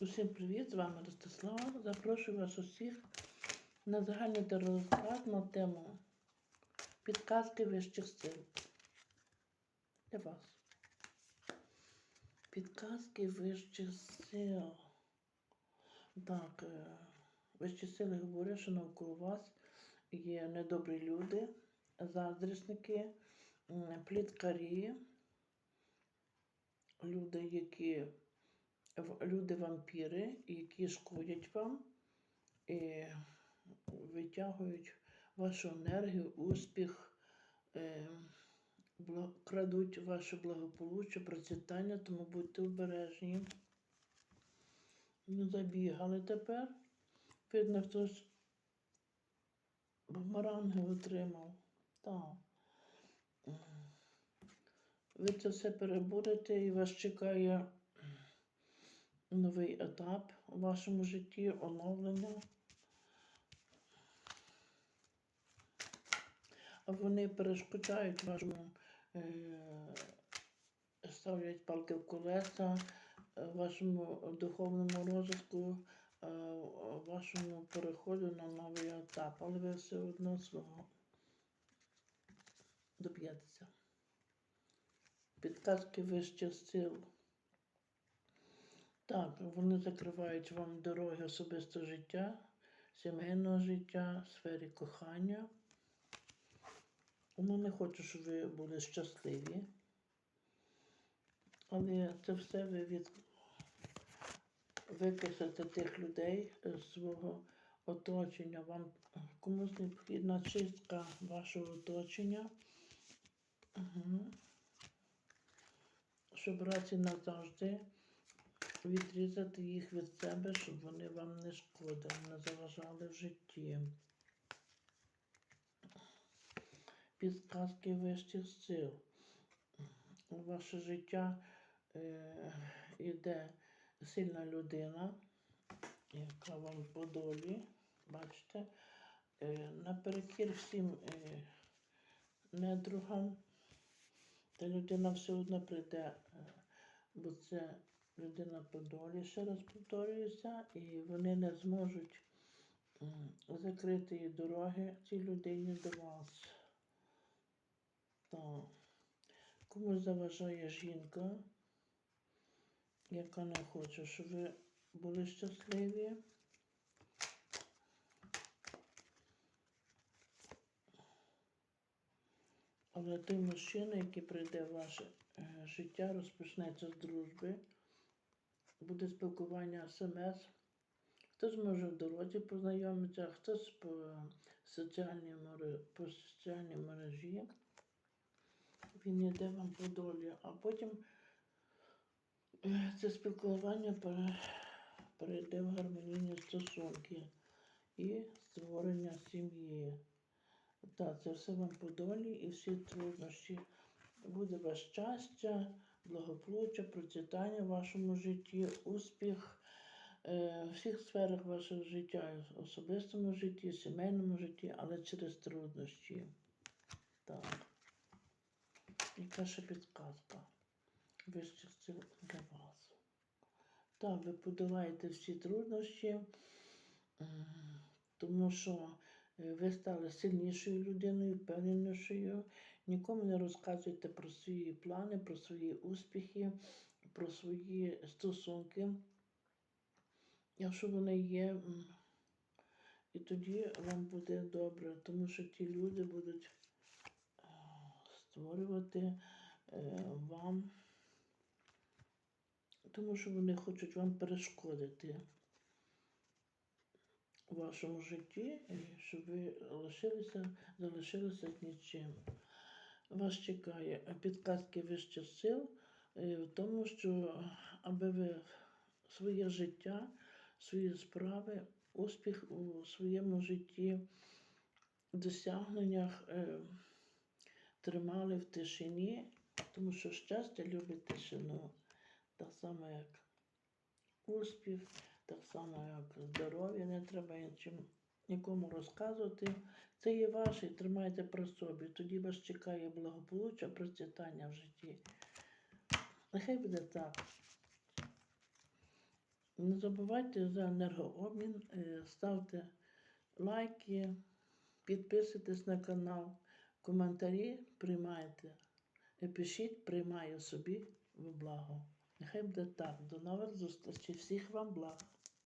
Усім привіт! З вами Ростислава. Запрошую вас усіх на загальний теророзклад на тему підказки вищих сил. Для вас. Підказки вищих сил. Так, е, вищі сили говорять, що навколо вас є недобрі люди, заздрісники, пліткарі, люди, які люди-вампіри, які шкодять вам і витягують вашу енергію, успіх, е, крадуть ваше благополуччя, процвітання, тому будьте обережні. Не забігали тепер. Видно, хтось бумеранги отримав. Так. Ви це все перебудете і вас чекає новий етап у вашому житті, оновлення. Вони перешкоджають вашому, е, ставлять палки в колеса, е, вашому духовному розвитку, е, вашому переходу на новий етап, але ви все одно свого доб'єтеся. Підказки вищих сил. Так, вони закривають вам дороги особистого життя, сімейного життя, сфері кохання. Ну, не хочу, щоб ви були щасливі. Але це все ви від... викисите тих людей з свого оточення. Вам комусь необхідна чистка вашого оточення. Угу. Щоб раз назавжди відрізати їх від себе, щоб вони вам не шкодили, не заважали в житті. Підказки вищих сил. Ваше життя е, йде сильна людина, яка вам по долі, бачите, е, наперекір всім е, недругам, та людина все одно прийде, е, бо це людина по долі, ще раз повторююся, і вони не зможуть закрити дороги цій людині до вас. Так. Комусь заважає жінка, яка не хоче, щоб ви були щасливі. Але той мужчина, який прийде в ваше е, життя, розпочнеться з дружби, буде спілкування смс. Хтось може в дорозі познайомитися, хтось по соціальній, мере- по соціальній мережі. Він йде вам по долі, а потім е, це спілкування перейде в гармонійні стосунки і створення сім'ї. Так, це все вам по долі і всі труднощі. Буде вас щастя, благополуччя, процвітання в вашому житті, успіх е, в всіх сферах вашого життя, особистому житті, сімейному житті, але через труднощі. Так. Яка ще підказка? Вищих сил для вас. Так, ви подолаєте всі труднощі, тому що е, ви стали сильнішою людиною, впевненішою. Нікому не розказуйте про свої плани, про свої успіхи, про свої стосунки. Якщо вони є, і тоді вам буде добре, тому що ті люди будуть е, створювати е, вам, тому що вони хочуть вам перешкодити у вашому житті, щоб ви лишилися, залишилися нічим. Вас чекає підказки вищих сил е, в тому, що аби ви своє життя, свої справи, успіх у своєму житті, досягненнях е, тримали в тишині, тому що щастя любить тишину, так само як успіх, так само як здоров'я, не треба нічим нікому розказувати. Це є ваше, тримайте при собі. Тоді вас чекає благополуччя, процвітання в житті. Нехай буде так. Не забувайте за енергообмін, е, ставте лайки, підписуйтесь на канал, коментарі приймайте. І пишіть, приймаю собі в благо. Нехай буде так. До нових зустрічей. Всіх вам благ.